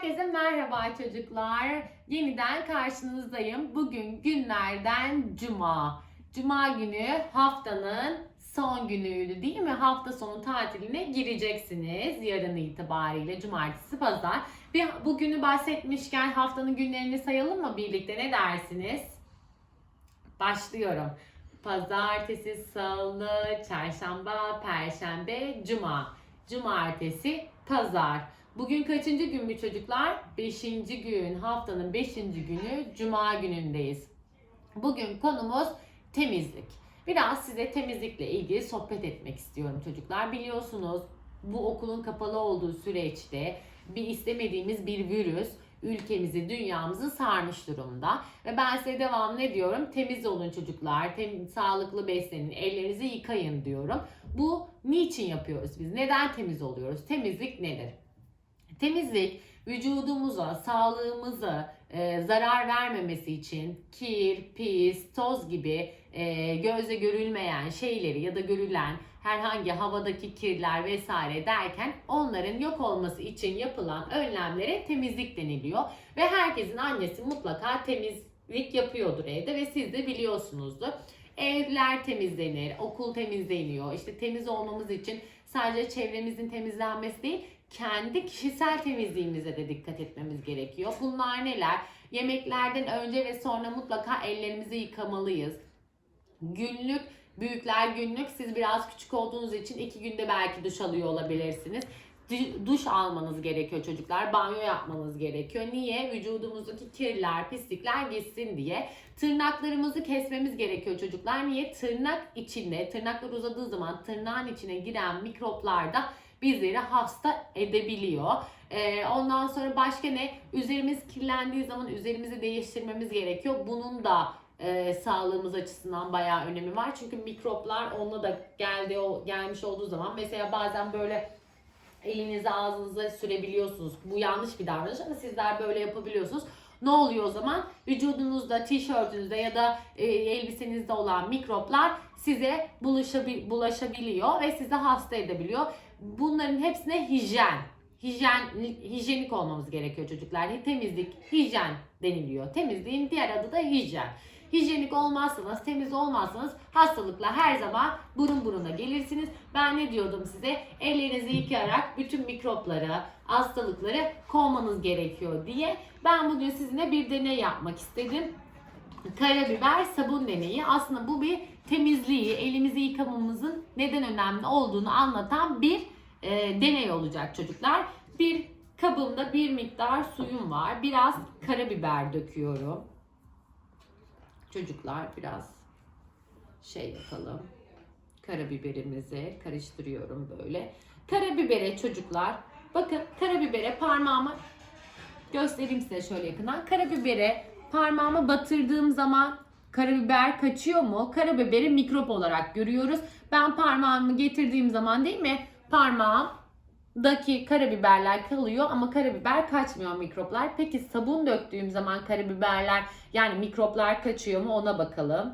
Herkese merhaba çocuklar. Yeniden karşınızdayım. Bugün günlerden cuma. Cuma günü haftanın son günüydü değil mi? Hafta sonu tatiline gireceksiniz. Yarın itibariyle cumartesi pazar. Bir bugünü bahsetmişken haftanın günlerini sayalım mı birlikte? Ne dersiniz? Başlıyorum. Pazartesi, salı, çarşamba, perşembe, cuma. Cumartesi, pazar. Bugün kaçıncı gün mü çocuklar? Beşinci gün. Haftanın beşinci günü Cuma günündeyiz. Bugün konumuz temizlik. Biraz size temizlikle ilgili sohbet etmek istiyorum çocuklar. Biliyorsunuz bu okulun kapalı olduğu süreçte bir istemediğimiz bir virüs ülkemizi, dünyamızı sarmış durumda. Ve ben size devamlı diyorum? Temiz olun çocuklar, tem sağlıklı beslenin, ellerinizi yıkayın diyorum. Bu niçin yapıyoruz biz? Neden temiz oluyoruz? Temizlik nedir? Temizlik vücudumuza, sağlığımıza e, zarar vermemesi için kir, pis, toz gibi e, gözle görülmeyen şeyleri ya da görülen herhangi havadaki kirler vesaire derken onların yok olması için yapılan önlemlere temizlik deniliyor. Ve herkesin annesi mutlaka temizlik yapıyordur evde ve siz de biliyorsunuzdur. Evler temizlenir, okul temizleniyor. İşte temiz olmamız için sadece çevremizin temizlenmesi değil, kendi kişisel temizliğimize de dikkat etmemiz gerekiyor. Bunlar neler? Yemeklerden önce ve sonra mutlaka ellerimizi yıkamalıyız. Günlük Büyükler günlük siz biraz küçük olduğunuz için iki günde belki duş alıyor olabilirsiniz. Du- Duş almanız gerekiyor çocuklar. Banyo yapmanız gerekiyor. Niye? Vücudumuzdaki kirler, pislikler gitsin diye. Tırnaklarımızı kesmemiz gerekiyor çocuklar. Niye? Tırnak içinde, tırnaklar uzadığı zaman tırnağın içine giren mikroplar da bizleri hasta edebiliyor. Ee, ondan sonra başka ne? Üzerimiz kirlendiği zaman üzerimizi değiştirmemiz gerekiyor. Bunun da e, sağlığımız açısından bayağı önemi var. Çünkü mikroplar onunla da geldi o gelmiş olduğu zaman mesela bazen böyle elinizi ağzınıza sürebiliyorsunuz. Bu yanlış bir davranış ama sizler böyle yapabiliyorsunuz. Ne oluyor o zaman? Vücudunuzda, tişörtünüzde ya da e, elbisenizde olan mikroplar size bulaşabil- bulaşabiliyor ve sizi hasta edebiliyor. Bunların hepsine hijyen, hijyen, hijyenik olmamız gerekiyor çocuklar. Temizlik, hijyen deniliyor. Temizliğin diğer adı da hijyen. Hijyenik olmazsanız, temiz olmazsanız hastalıkla her zaman burun buruna gelirsiniz. Ben ne diyordum size? Ellerinizi yıkayarak bütün mikropları, hastalıkları kovmanız gerekiyor diye. Ben bugün sizinle bir deney yapmak istedim. Karabiber sabun deneyi. Aslında bu bir temizliği, elimizi yıkamamızın neden önemli olduğunu anlatan bir e, deney olacak çocuklar. Bir kabımda bir miktar suyum var. Biraz karabiber döküyorum. Çocuklar biraz şey yapalım. Karabiberimizi karıştırıyorum böyle. Karabibere çocuklar bakın karabibere parmağımı göstereyim size şöyle yakından. Karabibere parmağımı batırdığım zaman karabiber kaçıyor mu? Karabiberi mikrop olarak görüyoruz. Ben parmağımı getirdiğim zaman değil mi? Parmağımdaki karabiberler kalıyor ama karabiber kaçmıyor mikroplar. Peki sabun döktüğüm zaman karabiberler yani mikroplar kaçıyor mu ona bakalım.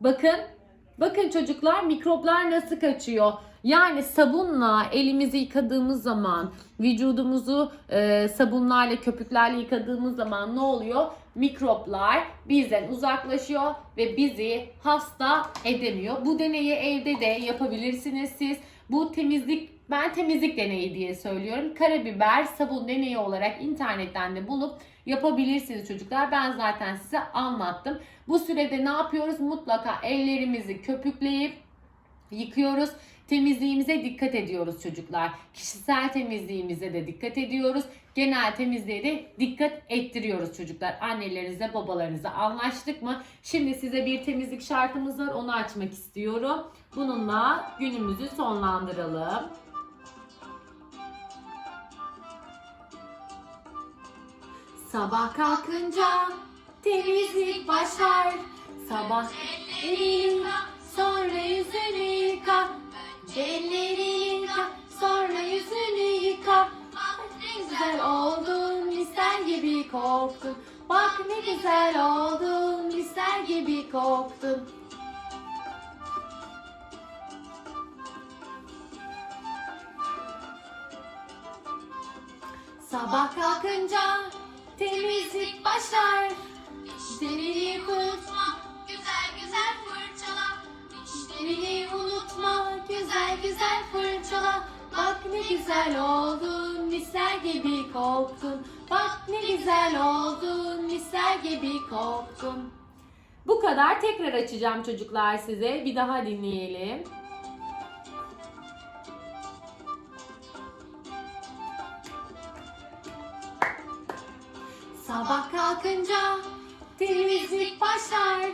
Bakın. Bakın çocuklar mikroplar nasıl kaçıyor? Yani sabunla elimizi yıkadığımız zaman, vücudumuzu e, sabunlarla, köpüklerle yıkadığımız zaman ne oluyor? Mikroplar bizden uzaklaşıyor ve bizi hasta edemiyor. Bu deneyi evde de yapabilirsiniz siz. Bu temizlik, ben temizlik deneyi diye söylüyorum. Karabiber sabun deneyi olarak internetten de bulup yapabilirsiniz çocuklar. Ben zaten size anlattım. Bu sürede ne yapıyoruz? Mutlaka ellerimizi köpükleyip yıkıyoruz. Temizliğimize dikkat ediyoruz çocuklar. Kişisel temizliğimize de dikkat ediyoruz. Genel temizliğe de dikkat ettiriyoruz çocuklar. Annelerinize, babalarınıza anlaştık mı? Şimdi size bir temizlik şarkımız var. Onu açmak istiyorum. Bununla günümüzü sonlandıralım. Sabah kalkınca temizlik başlar. Sabah elini sonra koktun. Bak ne güzel oldun, misler gibi koktun. Sabah kalkınca temizlik başlar. Dişlerini kurutma, Güzel güzel fırçala. dişlerini unutma, güzel güzel fırçala. Bak ne güzel oldun, misler gibi koktun. Bak ne güzel oldun, misler gibi koktun. Bu kadar. Tekrar açacağım çocuklar size. Bir daha dinleyelim. Sabah kalkınca temizlik başlar.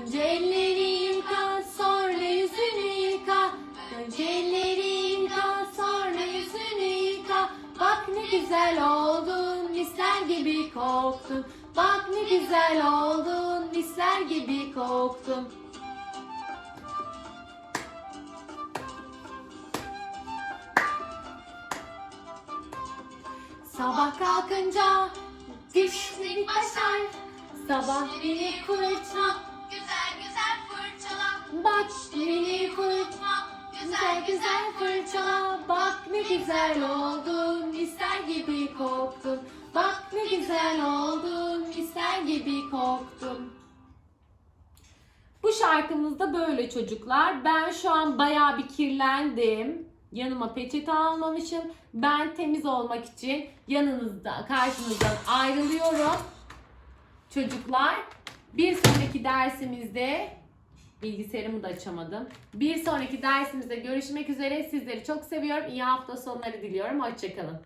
Önce elleri yıka, sonra yüzünü yıka. Önce elleri yıka, sonra yüzünü yıka. Bak ne güzel misler gibi koktun. Bak ne güzel oldun, misler gibi koktun. Sabah kalkınca dişleri başlar. Sabah beni kurutma, Güzel güzel fırçala. bak beni kurutma. Güzel güzel fırçala, bak ne güzel oldun, misler gibi koktun. Ne güzel oldun, misler gibi koktun. Bu şarkımız da böyle çocuklar. Ben şu an bayağı bir kirlendim. Yanıma peçete almamışım. Ben temiz olmak için yanınızda, karşınızdan ayrılıyorum. Çocuklar, bir sonraki dersimizde bilgisayarımı da açamadım. Bir sonraki dersimizde görüşmek üzere. Sizleri çok seviyorum. İyi hafta sonları diliyorum. Hoşçakalın.